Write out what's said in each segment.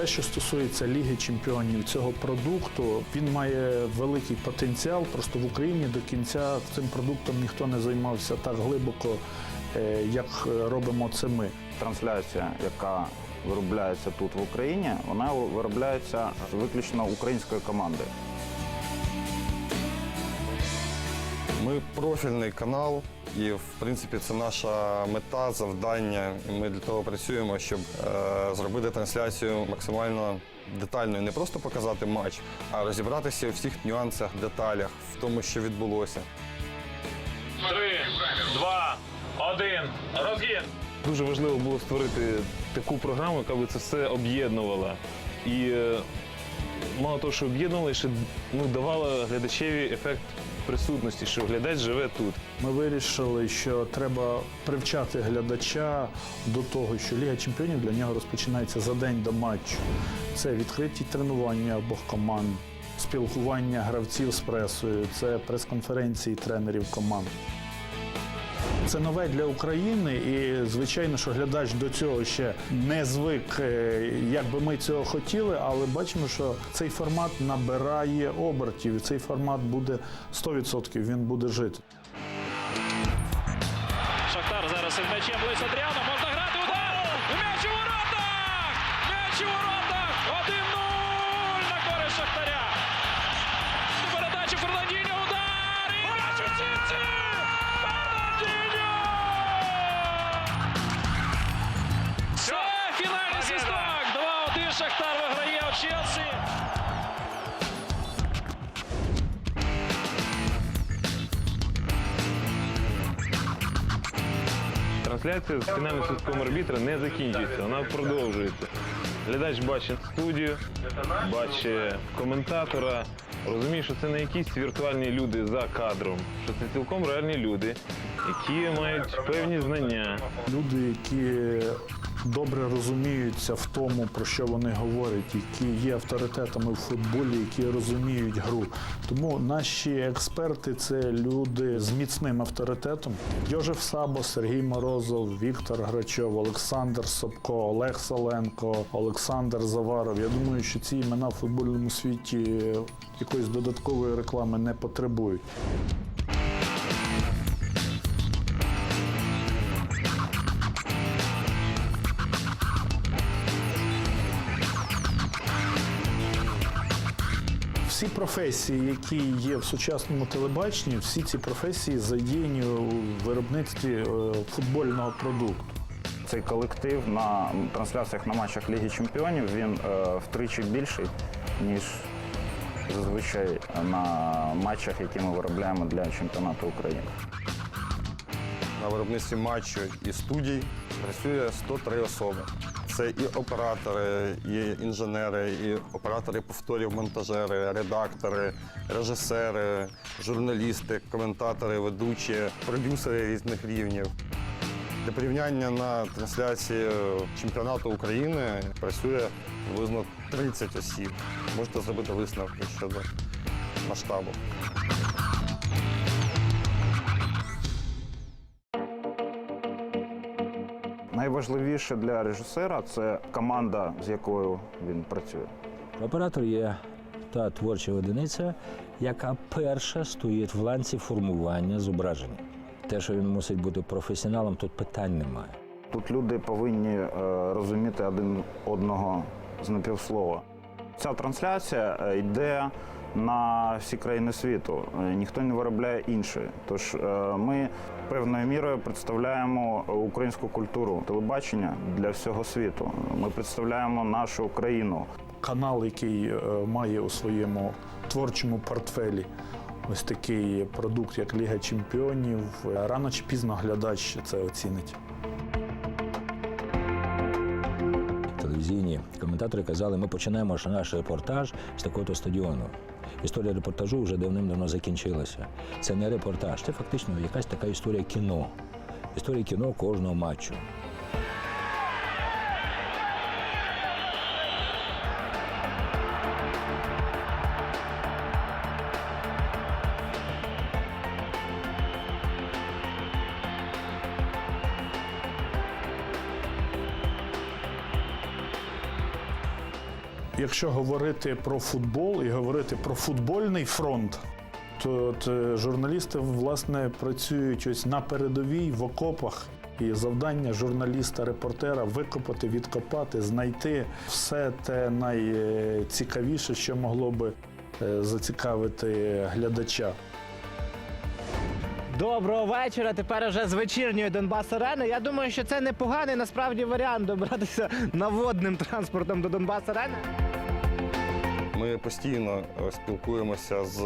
Все, що стосується Ліги Чемпіонів цього продукту, він має великий потенціал. Просто в Україні до кінця цим продуктом ніхто не займався так глибоко, е, як робимо це ми. Трансляція, яка виробляється тут в Україні, вона виробляється виключно українською командою. Ми профільний канал, і в принципі це наша мета, завдання. І ми для того працюємо, щоб е, зробити трансляцію максимально детальною, не просто показати матч, а розібратися у всіх нюансах, деталях, в тому, що відбулося. Три, два, один. Розгін. Дуже важливо було створити таку програму, яка би це все об'єднувала. І е, мало того, що об'єднувала, ще ну, давала глядачеві ефект присутності, що глядач живе тут. Ми вирішили, що треба привчати глядача до того, що Ліга Чемпіонів для нього розпочинається за день до матчу. Це відкриті тренування обох команд, спілкування гравців з пресою, це прес-конференції тренерів команд. Це нове для України, і звичайно, що глядач до цього ще не звик, е, як би ми цього хотіли, але бачимо, що цей формат набирає обертів, цей формат буде 100%, він буде жити. Шахтар зараз із м'ячем Луїс 2-1 Шахтар виграє у Челсі. Трансляція з фінальним свистком арбітра не закінчується, вона продовжується. Глядач бачить студію, бачить коментатора, розуміє, що це не якісь віртуальні люди за кадром, що це цілком реальні люди, які мають певні знання, Люди, які добре розуміються в тому, про що вони говорять, які є авторитетами в футболі, які розуміють гру. Тому наші експерти це люди з міцним авторитетом. Йожеф Сабо, Сергій Морозов, Віктор Грачов, Олександр Собко, Олег Соленко, Олександр Заваров. Я думаю, що ці імена в футбольному світі якоїсь додаткової реклами не потребують. Всі професії, які є в сучасному телебаченні, всі ці професії задіяні у виробництві е, футбольного продукту. Цей колектив на трансляціях на матчах Ліги Чемпіонів він е, втричі більший, ніж зазвичай на матчах, які ми виробляємо для чемпіонату України. На виробництві матчу і студій працює 103 особи. Це і оператори, і інженери, і оператори повторів, монтажери, редактори, режисери, журналісти, коментатори, ведучі, продюсери різних рівнів. Для порівняння на трансляції чемпіонату України працює приблизно 30 осіб. Можете зробити висновки щодо масштабу. Найважливіше для режисера це команда, з якою він працює. Оператор є та творча одиниця, яка перша стоїть в ланці формування зображення. Те, що він мусить бути професіоналом, тут питань немає. Тут люди повинні е, розуміти один одного з напівслова. Ця трансляція е, йде на всі країни світу. Е, Ніхто не виробляє іншої. Тож е, ми певною мірою представляємо українську культуру телебачення для всього світу. Ми представляємо нашу країну. Канал, який е, має у своєму творчому портфелі ось такий продукт, як Ліга Чемпіонів, рано чи пізно глядач це оцінить. Телевізійні коментатори казали, ми починаємо наш репортаж з такого-то стадіону. Історія репортажу вже давним-давно закінчилася. Це не репортаж, це фактично якась така історія кіно. Історія кіно кожного матчу. Якщо говорити про футбол і говорити про футбольний фронт, то от, е, журналісти власне працюють ось на передовій в окопах. І завдання журналіста, репортера викопати, відкопати, знайти все те найцікавіше, що могло би е, зацікавити глядача. Доброго вечора. Тепер вже з вечірньої Донбас Арени. Я думаю, що це непоганий насправді варіант добратися наводним транспортом до Донбас Арени. Ми постійно е, спілкуємося з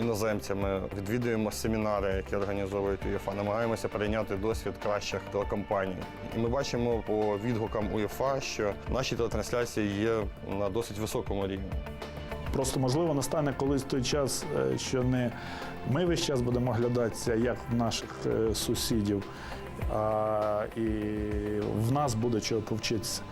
іноземцями, відвідуємо семінари, які організовують УЄФА, намагаємося перейняти досвід кращих телекомпаній. І ми бачимо по відгукам УЄФА, що наші телетрансляції є на досить високому рівні. Просто можливо настане колись той час, е, що не ми весь час будемо глядатися, як в наших е, сусідів, а і в нас буде чого повчитися.